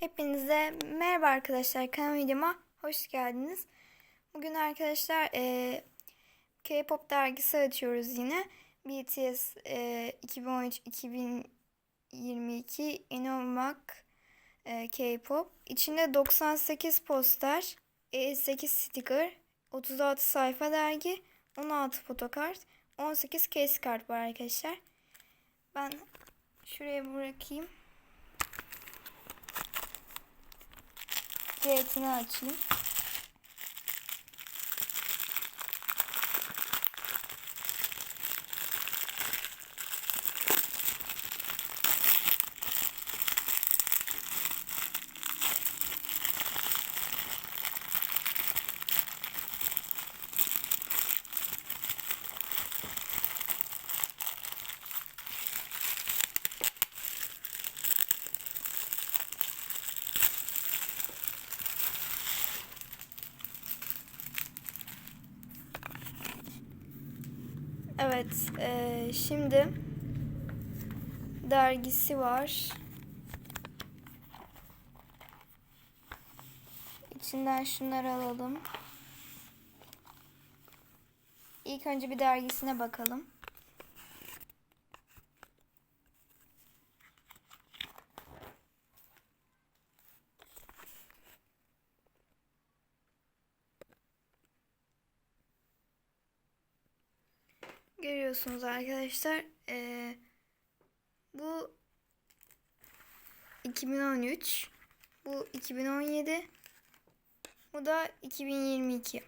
Hepinize merhaba arkadaşlar kanalıma videoma hoş geldiniz. Bugün arkadaşlar e, K-pop dergisi açıyoruz yine. BTS e, 2013-2022 Inomak e, K-pop. İçinde 98 poster, 8 sticker, 36 sayfa dergi, 16 fotokart, 18 case kart var arkadaşlar. Ben şuraya bırakayım. Cihetini açayım. Evet, eee, şimdi dergisi var. İçinden şunları alalım. İlk önce bir dergisine bakalım. Görüyorsunuz arkadaşlar. eee, bu 2013. Bu 2017. Bu da 2022.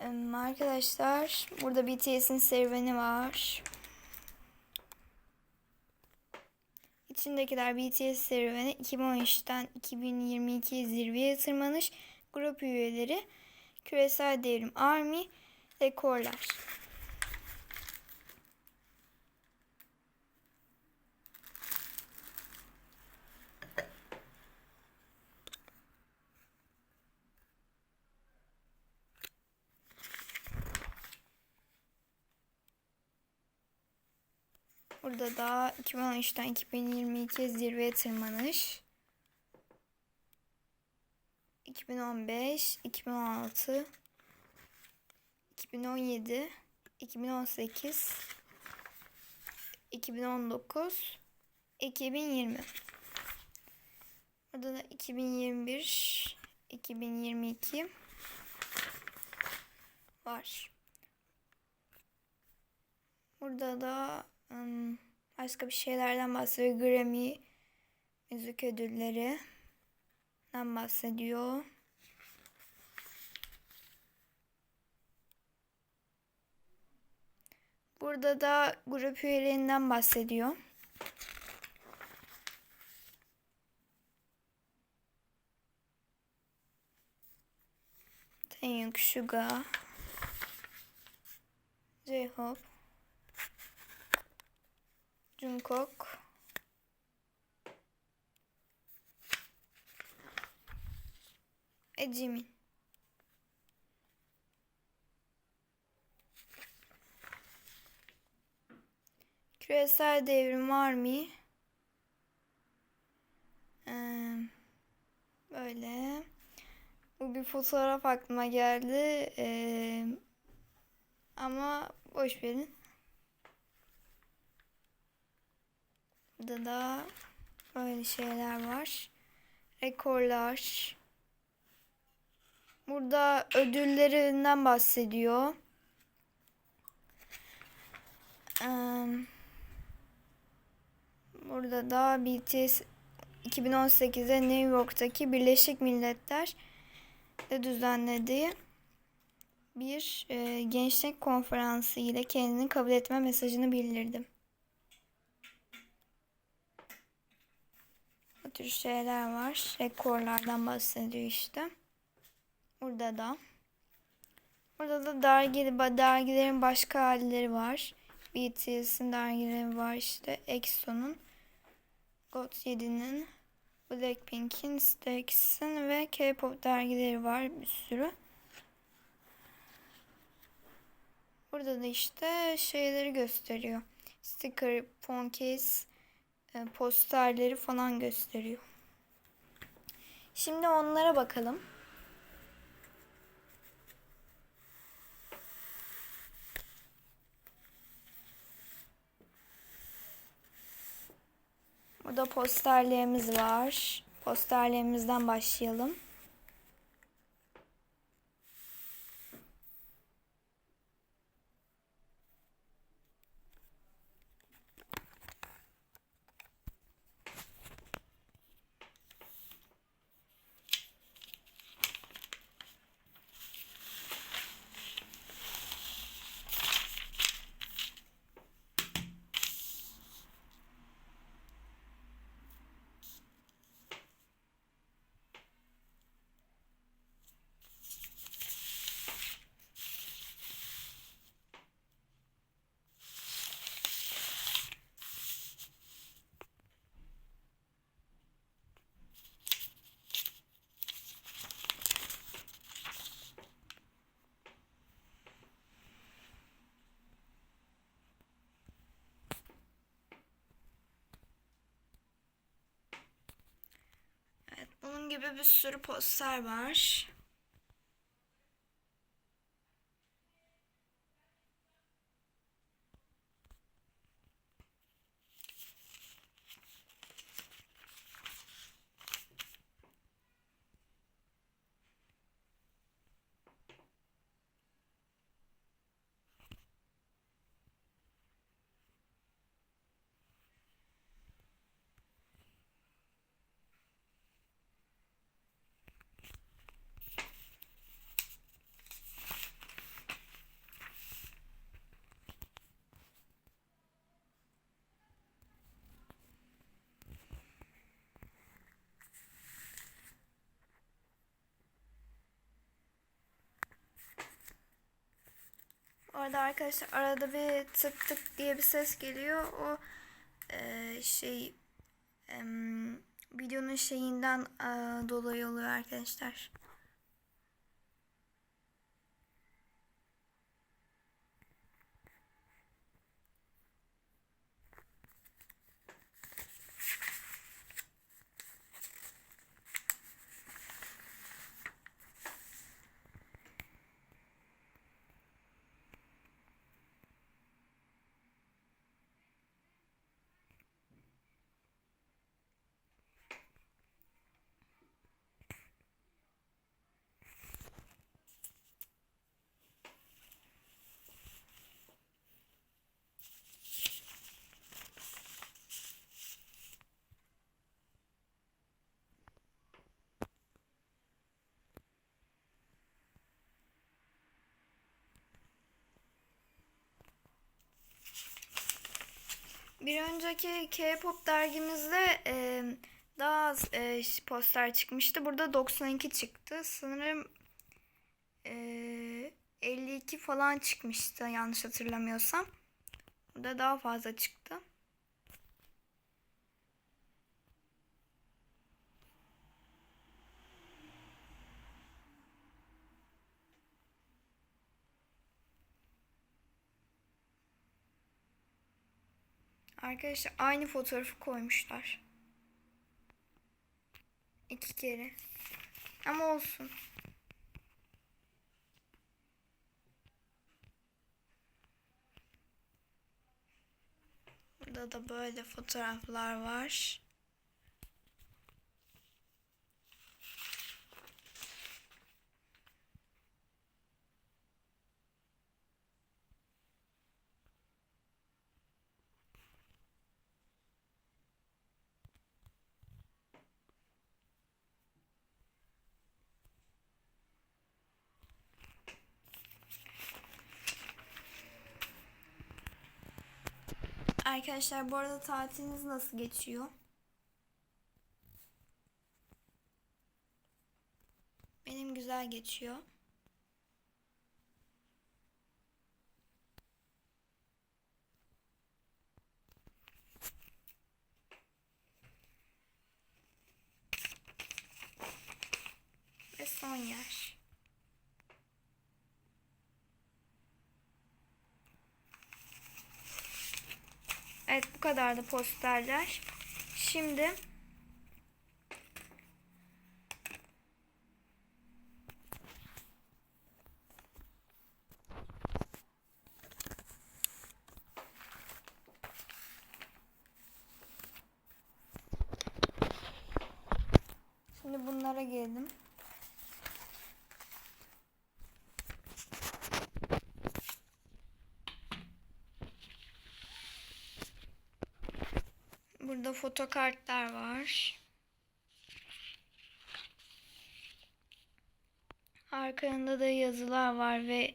Em, Arkadaşlar burada BTS'in serüveni var. İçindekiler BTS serüveni 2013'ten 2022 zirveye tırmanış grup üyeleri küresel devrim Army dekorlar. Burada da 2013'ten 2022 zirveye tırmanış. 2015, 2016, 2017, 2018, 2019, 2020. Burada da 2021, 2022 var. Burada da başka bir şeylerden bahsediyor. Grammy müzik ödüllerinden bahsediyor. Burada da grup üyelerinden bahsediyor. Taeyong, Suga, J-Hope, Jungkook, e Jimin. Küresel devrim var mı? Ee, böyle. Bu bir fotoğraf aklıma geldi. Ee, ama boş verin. Burada da böyle şeyler var. Rekorlar. Burada ödüllerinden bahsediyor. Eee Burada da BTS 2018'de New York'taki Birleşik Milletler de düzenlediği bir e, gençlik konferansı ile kendini kabul etme mesajını bildirdi. Bu tür şeyler var. Rekorlardan bahsediyor işte. Burada da. Burada da dergi, dergilerin başka halleri var. BTS'in dergileri var işte. EXO'nun. GOT7'nin, Blackpink'in, STAYK'in ve K-pop dergileri var bir sürü. Burada da işte şeyleri gösteriyor. Sticker, phone case, e, posterleri falan gösteriyor. Şimdi onlara bakalım. Burada posterlerimiz var. Posterlerimizden başlayalım. Evet, bunun gibi bir sürü poster var. Orada arkadaşlar arada bir tık tık diye bir ses geliyor. O e, şey em, videonun şeyinden e, dolayı oluyor arkadaşlar. Bir önceki K-pop dergimizde e, daha az e, poster çıkmıştı. Burada 92 çıktı. Sanırım e, 52 falan çıkmıştı yanlış hatırlamıyorsam. Burada daha fazla çıktı. Arkadaşlar aynı fotoğrafı koymuşlar. İki kere. Ama olsun. Burada da böyle fotoğraflar var. Arkadaşlar bu arada tatiliniz nasıl geçiyor? Benim güzel geçiyor. Ve son yer. Evet bu kadardı posterler. Şimdi Şimdi bunlara geldim. Burada fotokartlar var. Arkalarında da yazılar var ve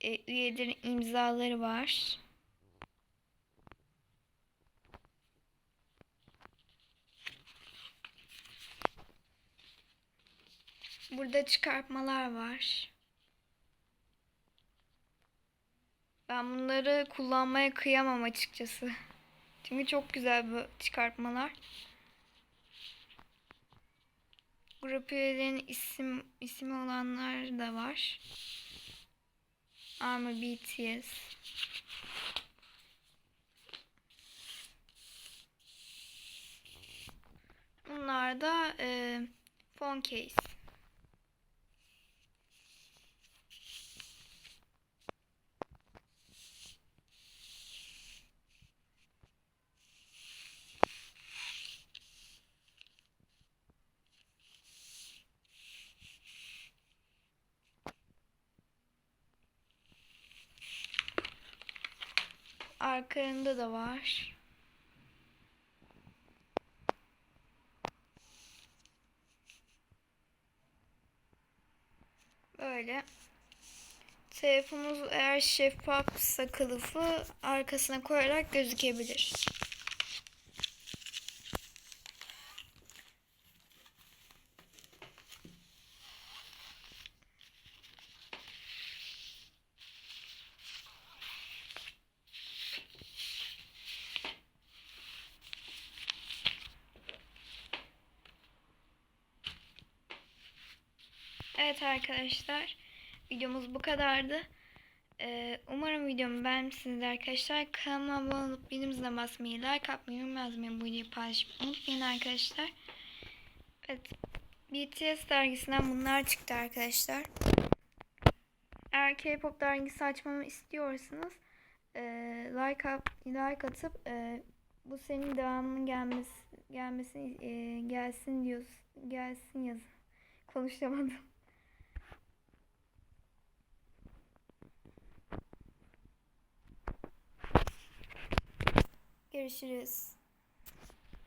e, üyelerin imzaları var. Burada çıkartmalar var. Ben bunları kullanmaya kıyamam açıkçası. Çünkü çok güzel bu çıkartmalar. Grup üyelerinin isim ismi olanlar da var. Army BTS. Bunlar da e, phone case. Arkalarında da var. Böyle. Telefonunuz eğer şeffafsa kılıfı arkasına koyarak gözükebilir. Evet arkadaşlar videomuz bu kadardı. Ee, umarım videomu beğenmişsinizdir arkadaşlar. Kanalıma abone olup bildirimlerine basmayı, like atmayı, yorum bu videoyu paylaşmayı unutmayın arkadaşlar. Evet. BTS dergisinden bunlar çıktı arkadaşlar. Eğer K-pop dergisi açmamı istiyorsanız e, like, at, like atıp e, bu senin devamının gelmesi gelmesi e, gelsin diyoruz gelsin yazın. Konuşamadım. Görüşürüz.